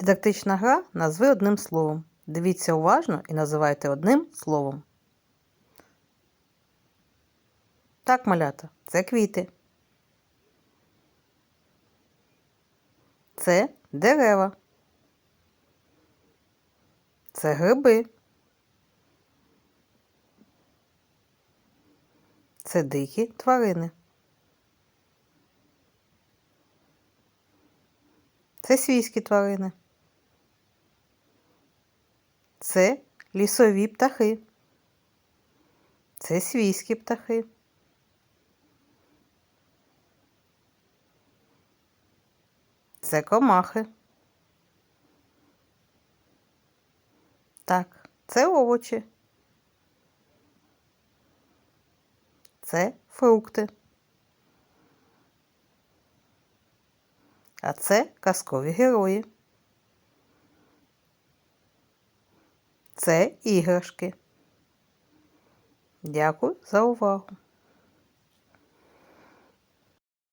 Дидактична гра назви одним словом. Дивіться уважно і називайте одним словом. Так, малята, це квіти. Це дерева. Це гриби. Це дикі тварини. Це свійські тварини. Це лісові птахи. Це свійські птахи. Це комахи. Так, це овочі. Це фрукти. А це казкові герої. Це іграшки. Дякую за увагу.